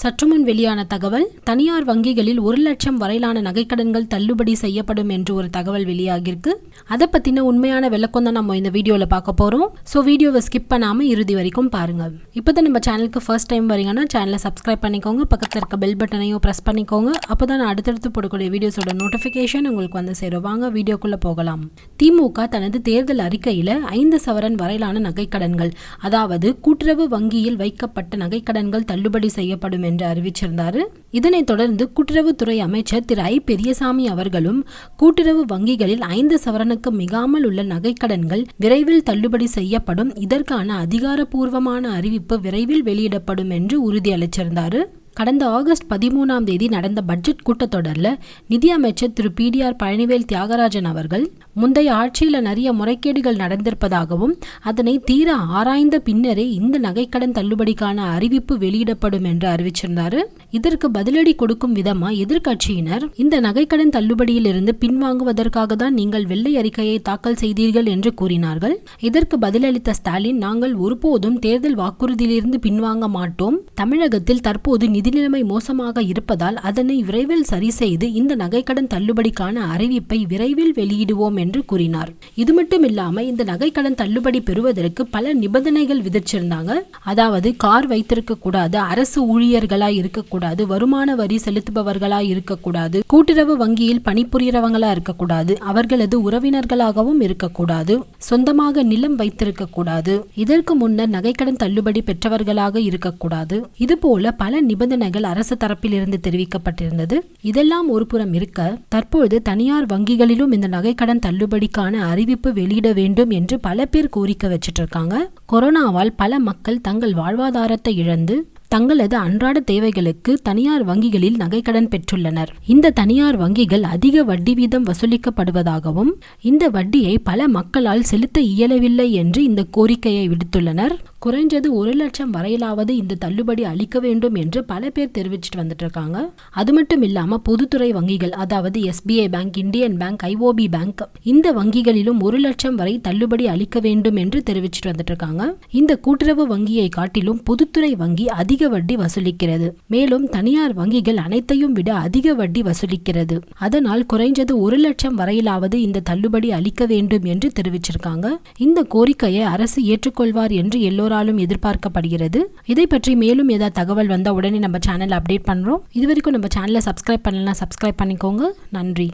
சற்றுமுன் வெளியான தகவல் தனியார் வங்கிகளில் ஒரு லட்சம் வரையிலான நகைக்கடன்கள் தள்ளுபடி செய்யப்படும் என்று ஒரு தகவல் வெளியாகிருக்கு அதை பற்றின உண்மையான விளக்கம் தான் நம்ம இந்த வீடியோவில் பார்க்க போகிறோம் ஸோ வீடியோவை ஸ்கிப் பண்ணாமல் இறுதி வரைக்கும் பாருங்கள். இப்போ தான் நம்ம சேனலுக்கு ஃபர்ஸ்ட் டைம் வரீங்கன்னா சேனலை சப்ஸ்கிரைப் பண்ணிக்கோங்க. பக்கத்தில் இருக்க பெல் பட்டனையும் ப்ரெஸ் பண்ணிக்கோங்க. அப்பதான் நான் அடுத்தடுத்து போடக்கூடிய வீடியோஸோட நோட்டிஃபிகேஷன் உங்களுக்கு வந்து சேரும். வாங்க வீடியோக்குள்ளே போகலாம். திமுக தனது தேர்தல் அறிக்கையில் ஐந்து சவரன் வரையிலான நகைக்கடன்கள் அதாவது கூட்டுறவு வங்கியில் வைக்கப்பட்ட நகைக்கடன்கள் தள்ளுபடி செய்யப்படும் என்று அறிவிச்சிருந்தார். இதனைத் தொடர்ந்து கூட்டுறவுத்துறை அமைச்சர் திரு ஐ. பெரியசாமி அவர்களும் கூட்டுறவு வங்கிகளில் ஐந்து சவரனுக்கு மிகாமல் உள்ள நகைக்கடன்கள் விரைவில் தள்ளுபடி செய்யப்படும். இதற்கான அதிகாரப்பூர்வமான அறிவிப்பு விரைவில் வெளியிடப்படும் என்று உறுதியளிச்சிருந்தாரு. கடந்த ஆகஸ்ட் பதிமூணாம் தேதி நடந்த பட்ஜெட் கூட்டத்தொடரில் நிதியமைச்சர் திரு பிடிஆர் பழனிவேல் தியாகராஜன் அவர்கள் முந்தைய ஆட்சியில் நிறைய முறைகேடுகள் நடந்திருப்பதாகவும் அதனை தீர ஆராய்ந்த பின்னரே இந்த நகைக்கடன் தள்ளுபடிக்கான அறிவிப்பு வெளியிடப்படும் என்று அறிவிச்சிருந்தார். இதற்கு பதிலடி கொடுக்கும் விதமா எதிர்க்கட்சியினர் இந்த நகைக்கடன் தள்ளுபடியில் இருந்து பின்வாங்குவதற்காக தான் நீங்கள் வெள்ளை அறிக்கையை தாக்கல் செய்தீர்கள் என்று கூறினார்கள். இதற்கு பதிலளித்த ஸ்டாலின் நாங்கள் ஒருபோதும் தேர்தல் வாக்குறுதியிலிருந்து பின்வாங்க மாட்டோம். தமிழகத்தில் தற்போது நிதி நிலைமை மோசமாக இருப்பதால் அதனை விரைவில் சரி செய்து இந்த நகைக்கடன் தள்ளுபடிக்கான அறிவிப்பை விரைவில் வெளியிடுவோம் என்று கூறினார். இது மட்டும் இல்லாம இந்த நகைக்கடன் தள்ளுபடி பெறுவதற்கு பல நிபந்தனைகள் விதிச்சிருந்தாங்க. அதாவது கார் வைத்திருக்க கூடாது அரசு ஊழியர்களாய் இருக்கக்கூடாது வருமான வரி செலுத்துபவர்களாய் இருக்கக்கூடாது கூட்டுறவு வங்கியில் பணிபுரியறவங்களா இருக்கக்கூடாது அவர்களது உறவினர்களாகவும் இருக்கக்கூடாது சொந்தமாக நிலம் வைத்திருக்க கூடாது இதற்கு முன்னர் நகைக்கடன் தள்ளுபடி பெற்றவர்களாக இருக்கக்கூடாது இதுபோல பல நிபந்தனைகள் அரசு தரப்பில் இருந்து தெரிவிக்கப்பட்டிருந்தது. இதெல்லாம் ஒருபுறம் இருக்க தற்பொழுது தனியார் வங்கிகளிலும் இந்த நகைக்கடன் தள்ளுபடிக்கான அறிவிப்பு வெளியிட வேண்டும் என்று பல பேர் கோரிக்கை வச்சிட்டு இருக்காங்க கொரோனாவால் பல மக்கள் தங்கள் வாழ்வாதாரத்தை இழந்து தங்களது அன்றாட தேவைகளுக்கு தனியார் வங்கிகளில் நகைக்கடன் பெற்றுள்ளனர். இந்த தனியார் வங்கிகள் அதிக வட்டி வீதம் வசூலிக்கப்படுவதாகவும் இந்த வட்டியை பல மக்களால் செலுத்த இயலவில்லை என்று இந்த கோரிக்கையை விடுத்துள்ளனர். குறைஞ்சது ஒரு லட்சம் வரையிலாவது இந்த தள்ளுபடி அளிக்க வேண்டும் என்று பல பேர் தெரிவிச்சிட்டு வந்துட்டு இருக்காங்க. அது மட்டும் இல்லாம பொதுத்துறை வங்கிகள் அதாவது SBI bank Indian bank IOB bank இந்த வங்கிகளிலும் ஒரு லட்சம் வரை தள்ளுபடி அளிக்க வேண்டும் என்று தெரிவிச்சுட்டு வந்துட்டு இருக்காங்க. இந்த கூட்டுறவு வங்கியை காட்டிலும் பொதுத்துறை வங்கி அதிக அதிக வட்டி வசூலிக்கிறது. மேலும் தனியார் வங்கிகள் அனைத்தையும் விட அதிக வட்டி வசூலிக்கிறது. அதனால் குறைஞ்சது ஒரு லட்சம் வரையிலாவது இந்த தள்ளுபடி அளிக்க வேண்டும் என்று தெரிவிச்சிருக்காங்க. இந்த கோரிக்கையை அரசு ஏற்றுக்கொள்வார் என்று எல்லோராலும் எதிர்பார்க்கப்படுகிறது. இதை பற்றி மேலும் ஏதாவது தகவல் வந்தால் உடனே நம்ம சேனல் அப்டேட் பண்ணுறோம் இது வரைக்கும் நம்ம சேனலை சப்ஸ்கிரைப் பண்ணலாம் சப்ஸ்கிரைப் பண்ணிக்கோங்க. நன்றி.